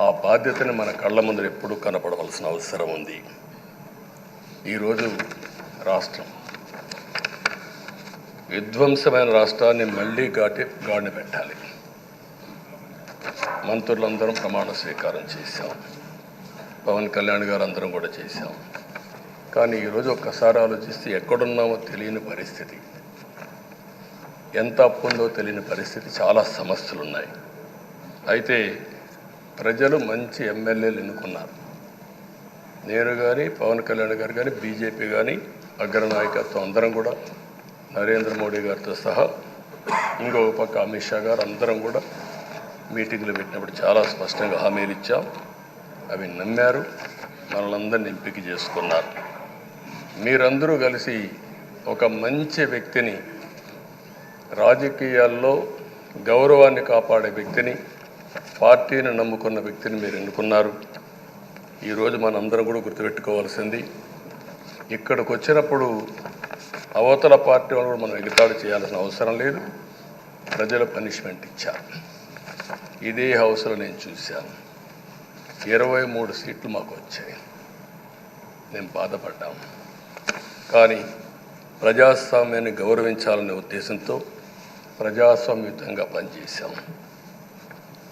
ఆ బాధ్యతని మన కళ్ళ ముందు ఎప్పుడూ కనపడవలసిన అవసరం ఉంది. ఈరోజు రాష్ట్రం. విధ్వంసమైన రాష్ట్రాన్ని మళ్ళీ ఘాటి గాడిని పెట్టాలి. మంత్రులందరం ప్రమాణ స్వీకారం చేశాం. పవన్ కళ్యాణ్ గారు అందరం కూడా చేశాం. కానీ ఈరోజు ఒక్కసారి ఆలోచిస్తే ఎక్కడున్నామో తెలియని పరిస్థితి. ఎంత అప్పు ఉందో తెలియని పరిస్థితి చాలా సమస్యలు ఉన్నాయి అయితే ప్రజలు మంచి ఎమ్మెల్యేలు ఎన్నుకున్నారు. నేను కానీ పవన్ కళ్యాణ్ గారు కానీ బీజేపీ కానీ అగ్రనాయకత్వం అందరం కూడా నరేంద్ర మోడీ గారితో సహా ఇంకొక పక్క అమిత్ షా గారు అందరం కూడా మీటింగ్లు పెట్టినప్పుడు చాలా స్పష్టంగా హామీలు ఇచ్చాం. అవి నమ్మారు. మనలందరినీ ఎంపిక చేసుకున్నారు. మీరందరూ కలిసి ఒక మంచి వ్యక్తిని రాజకీయాల్లో గౌరవాన్ని కాపాడే వ్యక్తిని పార్టీని నమ్ముకున్న వ్యక్తిని మీరు ఎన్నుకున్నారు? ఈరోజు మనందరం కూడా గుర్తుపెట్టుకోవాల్సింది ఇక్కడికి వచ్చినప్పుడు అవతల పార్టీ వాళ్ళు కూడా మనం ఎగతాడు చేయాల్సిన అవసరం లేదు. ప్రజలు పనిష్మెంట్ ఇచ్చారు. ఇదే హౌస్లో నేను చూశాను. ఇరవై మూడు సీట్లు మాకు వచ్చాయి. మేము బాధపడ్డాం. కానీ ప్రజాస్వామ్యాన్ని గౌరవించాలనే ఉద్దేశంతో ప్రజాస్వామ్యుతంగా పనిచేశాం.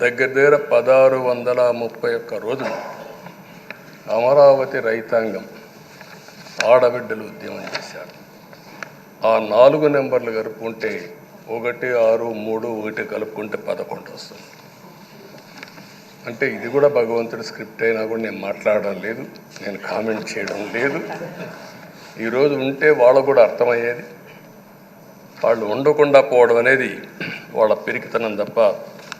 దగ్గర దగ్గర పదహారు వందల ముప్పై ఒక్క రోజులు అమరావతి రైతాంగం ఆడబిడ్డలు ఉద్యమం చేశారు. ఆ నాలుగు నెంబర్లు కలుపుకుంటే ఒకటి ఆరు మూడు ఒకటి కలుపుకుంటే పదకొండు వస్తుంది. అంటే ఇది కూడా భగవంతుడి స్క్రిప్ట్ అయినా కూడా నేను మాట్లాడడం లేదు నేను కామెంట్ చేయడం లేదు. ఈరోజు ఉంటే వాళ్ళకు కూడా అర్థమయ్యేది. వాళ్ళు ఉండకుండా పోవడం అనేది వాళ్ళ పిరికితనం తప్ప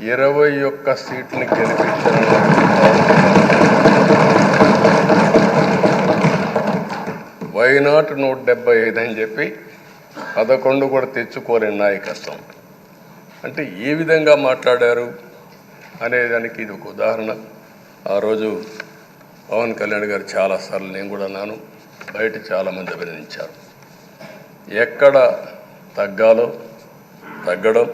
ఇరవై ఒక్క సీట్ని గెలిపించడం. వైనాట్ నూట డెబ్బై ఐదు అని చెప్పి పదకొండు కూడా తెచ్చుకోలేని నాయకత్వం. అంటే ఏ విధంగా మాట్లాడారు అనేదానికి ఇది ఒక ఉదాహరణ. ఆ రోజు పవన్ కళ్యాణ్ గారు చాలాసార్లు నేను కూడా అన్నాను బయట చాలామంది అభినందించారు. ఎక్కడ తగ్గాలో తగ్గడం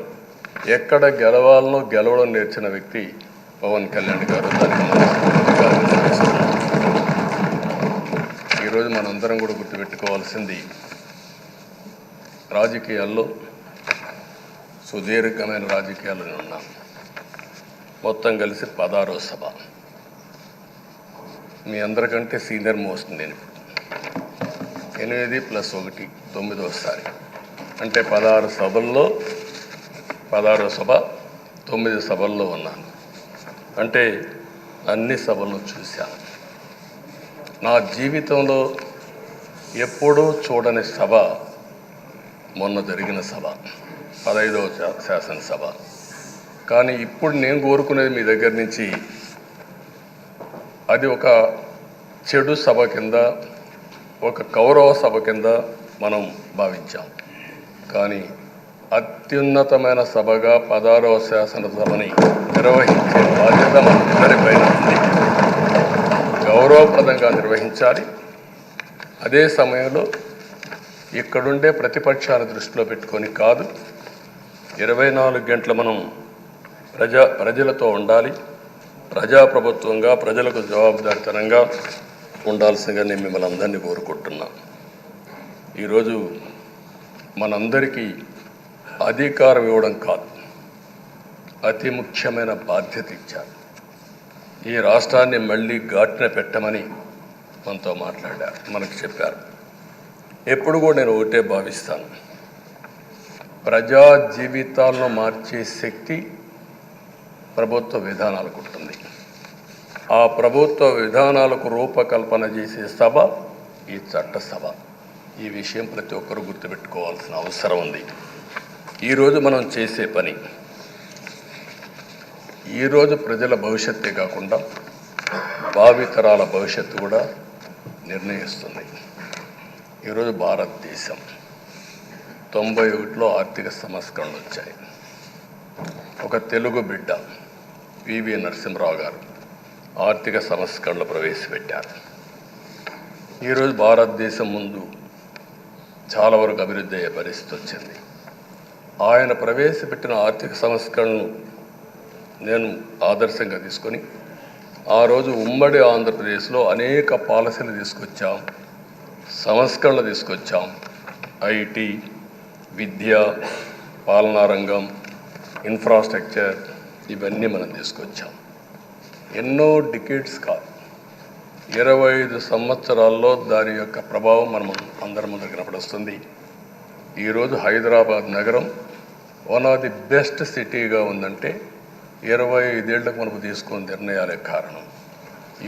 ఎక్కడ గెలవాలనో గెలవడం నేర్చిన వ్యక్తి పవన్ కళ్యాణ్ గారు. దానికి ఈరోజు మనందరం కూడా గుర్తుపెట్టుకోవాల్సింది రాజకీయాల్లో సుదీర్ఘమైన రాజకీయాలు ఉన్నాం మొత్తం కలిసి పదారో సభ. మీ అందరికంటే సీనియర్ మోస్ట్ నేను ఎనిమిది ప్లస్ ఒకటి తొమ్మిదోసారి. అంటే పదహారు సభల్లో పదహారవ సభ తొమ్మిది సభల్లో ఉన్నాను. అంటే అన్ని సభలను చూశాను. నా జీవితంలో ఎప్పుడూ చూడని సభ మొన్న జరిగిన సభ పదహైదవ శా- శాసనసభ. కానీ ఇప్పుడు నేను కోరుకునేది మీ దగ్గర నుంచి అది ఒక చెడు సభ కింద ఒక కౌరవ సభ కింద మనం భావించాం. కానీ అత్యున్నతమైన సభగా పదారవ శాసనసభని నిర్వహించే బాధ్యత మనందరిపైన ఉంది. గౌరవప్రదంగా నిర్వహించాలి. అదే సమయంలో ఇక్కడుండే ప్రతిపక్షాల దృష్టిలో పెట్టుకొని కాదు ఇరవై నాలుగు గంటలు మనం ప్రజా ప్రజలతో ఉండాలి. ప్రజాప్రభుత్వంగా ప్రజలకు జవాబుదారితనంగా ఉండాల్సిందిగా నేను మిమ్మల్ని అందరినీ కోరుకుంటున్నాను. ఈరోజు మనందరికీ అధికారం ఇవ్వడం కాదు. అతి ముఖ్యమైన బాధ్యత ఇచ్చారు. ఈ రాష్ట్రాన్ని మళ్ళీ ఘాటున పెట్టమని మనతో మాట్లాడారు మనకు చెప్పారు. ఎప్పుడు కూడా నేను ఒకటే భావిస్తాను. ప్రజా జీవితాలను మార్చే శక్తి ప్రభుత్వ విధానాలకు ఉంటుంది ఆ ప్రభుత్వ విధానాలకు రూపకల్పన చేసే సభ ఈ చట్టసభ ఈ విషయం ప్రతి ఒక్కరూ గుర్తుపెట్టుకోవాల్సిన అవసరం ఉంది. ఈరోజు మనం చేసే పని ఈరోజు ప్రజల భవిష్యత్తే కాకుండా భావితరాల భవిష్యత్తు కూడా నిర్ణయిస్తుంది. ఈరోజు భారతదేశం తొంభై ఒకటిలో ఆర్థిక సంస్కరణలు వచ్చాయి. ఒక తెలుగు బిడ్డ పివి నరసింహరావు గారు ఆర్థిక సంస్కరణలు ప్రవేశపెట్టారు. ఈరోజు భారతదేశం ముందు చాలా వరకు అభివృద్ధి అయ్యే పరిస్థితి వచ్చింది. ఆయన ప్రవేశపెట్టిన ఆర్థిక సంస్కరణను నేను ఆదర్శంగా తీసుకొని ఆ రోజు ఉమ్మడి ఆంధ్రప్రదేశ్లో అనేక పాలసీలు తీసుకొచ్చాం సంస్కరణలు తీసుకొచ్చాం. ఐటీ విద్య పాలనా రంగం ఇన్ఫ్రాస్ట్రక్చర్ ఇవన్నీ మనం తీసుకొచ్చాం. ఎన్నో డికేట్స్ కాదు. ఇరవై ఐదు సంవత్సరాల్లో దాని యొక్క ప్రభావం మనం అందరి ముందు కనపడుస్తుంది ఈరోజు హైదరాబాద్ నగరం వన్ ఆఫ్ ది బెస్ట్ సిటీగా ఉందంటే ఇరవై ఐదేళ్ళకు మనకు తీసుకున్న నిర్ణయాలే కారణం.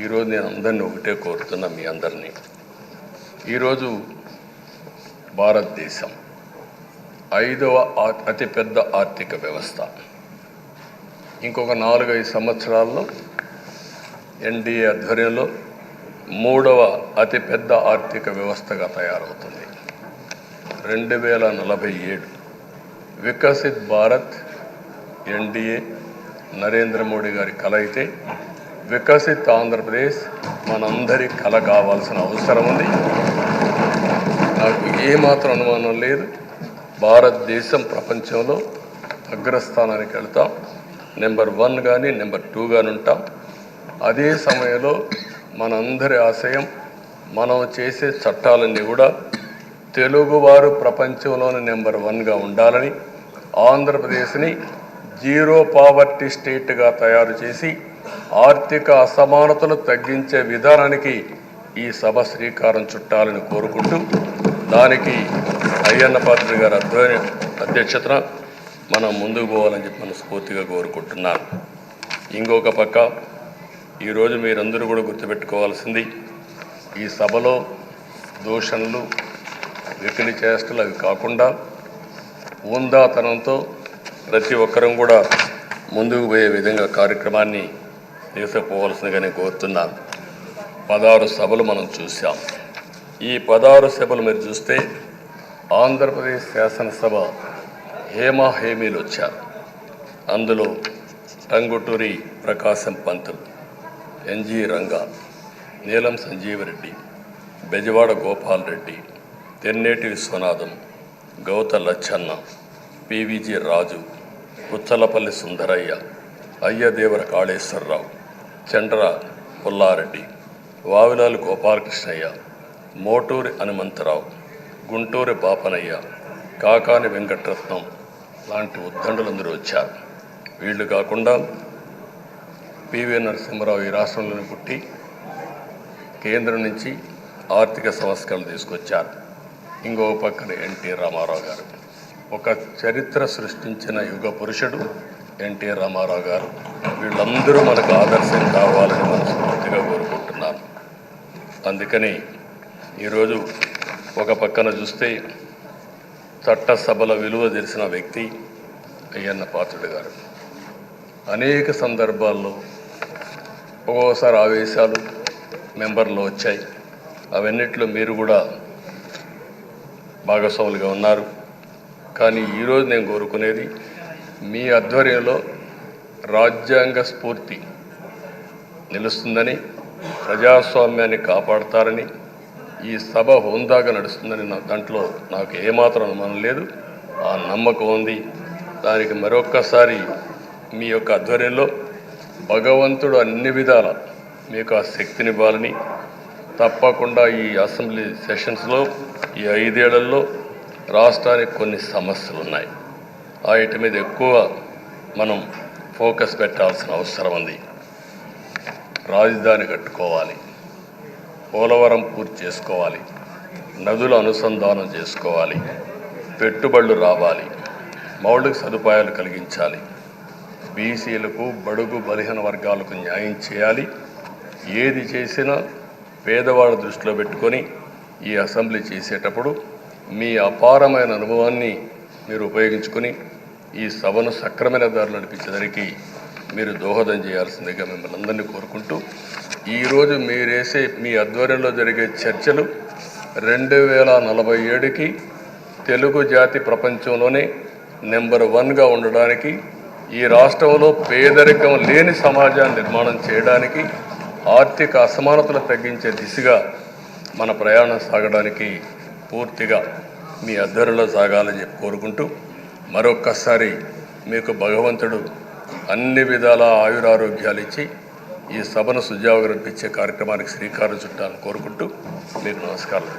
ఈరోజు నేను అందరినీ ఒకటే కోరుతున్నా మీ అందరినీ. ఈరోజు భారతదేశం ఐదవ అతిపెద్ద ఆర్థిక వ్యవస్థ. ఇంకొక నాలుగైదు సంవత్సరాల్లో ఎన్డీఏ ఆధ్వర్యంలో మూడవ అతిపెద్ద ఆర్థిక వ్యవస్థగా తయారవుతుంది. రెండు వేల నలభై ఏడు వికసిత్ భారత్ ఎన్డీఏ నరేంద్ర మోడీ గారి కల అయితే వికసిత్ ఆంధ్రప్రదేశ్ మనందరి కల కావాల్సిన అవసరం ఉంది. నాకు ఏమాత్రం అనుమానం లేదు. భారతదేశం ప్రపంచంలో అగ్రస్థానానికి వెళ్తాం. నెంబర్ వన్ కానీ నెంబర్ టూ కానీ ఉంటాం. అదే సమయంలో మనందరి ఆశయం మనం చేసే చట్టాలన్నీ కూడా తెలుగువారు ప్రపంచంలోని నెంబర్ వన్గా ఉండాలని ఆంధ్రప్రదేశ్ని జీరో పావర్టీ స్టేట్గా తయారు చేసి ఆర్థిక అసమానతలు తగ్గించే విధానానికి ఈ సభ శ్రీకారం చుట్టాలని కోరుకుంటూ దానికి అయ్యన్న పాత్ర గారి అధ్వర్య అధ్యక్షతన మనం ముందుకు పోవాలని చెప్పి మనస్ఫూర్తిగా కోరుకుంటున్నాను ఇంకొక పక్క ఈరోజు మీరందరూ కూడా గుర్తుపెట్టుకోవాల్సింది ఈ సభలో దూషణలు వెకిలి చేష్టలు అవి కాకుండా ఉందాతనంతో ప్రతి ఒక్కరం కూడా ముందుకు పోయే విధంగా కార్యక్రమాన్ని తీసుకుపోవాల్సిందిగా కోరుతున్నాను పదహారు సభలు మనం చూసాం ఈ పదహారు సభలు మీరు చూస్తే ఆంధ్రప్రదేశ్ శాసనసభ హేమా హేమీలు వచ్చారు. అందులో టంగుటూరి ప్రకాశం పంతులు ఎన్జి రంగా నీలం సంజీవరెడ్డి బెజవాడ గోపాల్ రెడ్డి తెన్నేటి విశ్వనాథం గౌత లచ్చన్న పివిజి రాజు పుచ్చలపల్లి సుందరయ్య అయ్యదేవర కాళేశ్వరరావు చండ్ర పుల్లారెడ్డి వావిలాలు గోపాలకృష్ణయ్య మోటూరి హనుమంతరావు గుంటూరి బాపనయ్య కాకాని వెంకటరత్నం లాంటి ఉద్దండులందరూ వచ్చారు. వీళ్ళు కాకుండా పివి నరసింహరావు ఈ రాష్ట్రంలోనే పుట్టి కేంద్రం నుంచి ఆర్థిక సంస్కరణలు తీసుకొచ్చారు. ఇంకో పక్కన ఎన్టీ రామారావు గారు. ఒక చరిత్ర సృష్టించిన యుగ పురుషుడు ఎన్టీ రామారావు గారు. వీళ్ళందరూ మనకు ఆదర్శం కావాలని మనస్ఫూర్తిగా కోరుకుంటున్నాను. అందుకని ఈరోజు ఒక పక్కన చూస్తే చట్టసభల విలువ తెలిసిన వ్యక్తి అయ్యన్న పాత్రుడు గారు. అనేక సందర్భాల్లో ఒక్కోసారి ఆవేశాలు మెంబర్లు వచ్చాయి. అవన్నిట్లో మీరు కూడా భాగస్వాములుగా ఉన్నారు. కానీ ఈరోజు నేను కోరుకునేది మీ ఆధ్వర్యంలో రాజ్యాంగ స్ఫూర్తి నిలుస్తుందని ప్రజాస్వామ్యాన్ని కాపాడతారని ఈ సభ హోందాగా నడుస్తుందని నా దాంట్లో నాకు ఏమాత్రం అనుమానం లేదు. ఆ నమ్మకం ఉంది. దానికి మరొక్కసారి మీ యొక్క ఆధ్వర్యంలో భగవంతుడు అన్ని విధాల మీకు ఆ శక్తినివ్వాలని తప్పకుండా ఈ అసెంబ్లీ సెషన్స్లో ఈ ఐదేళ్ళలో రాష్ట్రానికి కొన్ని సమస్యలు ఉన్నాయి వాటి మీద ఎక్కువ మనం ఫోకస్ పెట్టాల్సిన అవసరం ఉంది. రాజధాని కట్టుకోవాలి. పోలవరం పూర్తి చేసుకోవాలి. నదుల అనుసంధానం చేసుకోవాలి. పెట్టుబడులు రావాలి. మౌలిక సదుపాయాలు కలిగించాలి. బీసీలకు బడుగు బలహీన వర్గాలకు న్యాయం చేయాలి. ఏది చేసినా పేదవాళ్ళ దృష్టిలో పెట్టుకొని ఈ అసెంబ్లీ చేసేటప్పుడు మీ అపారమైన అనుభవాన్ని మీరు ఉపయోగించుకొని ఈ సభను సక్రమైన దారులు నడిపించేదానికి మీరు దోహదం చేయాల్సిందిగా మిమ్మల్ని అందరినీ కోరుకుంటూ ఈరోజు మీరేసే మీ ఆధ్వర్యంలో జరిగే చర్చలు రెండు వేల నలభై ఏడుకి తెలుగు జాతి ప్రపంచంలోనే నెంబర్ వన్గా ఉండడానికి ఈ రాష్ట్రంలో పేదరికం లేని సమాజాన్ని నిర్మాణం చేయడానికి ఆర్థిక అసమానతలు తగ్గించే దిశగా మన ప్రయాణం సాగడానికి పూర్తిగా మీ అద్దరిలో సాగాలని చెప్పి కోరుకుంటూ మరొక్కసారి మీకు భగవంతుడు అన్ని విధాల ఆయురారోగ్యాలు ఇచ్చి ఈ సభను సుజావుగా నడిపించే కార్యక్రమానికి శ్రీకారం చుట్టాలని కోరుకుంటూ మీకు నమస్కారం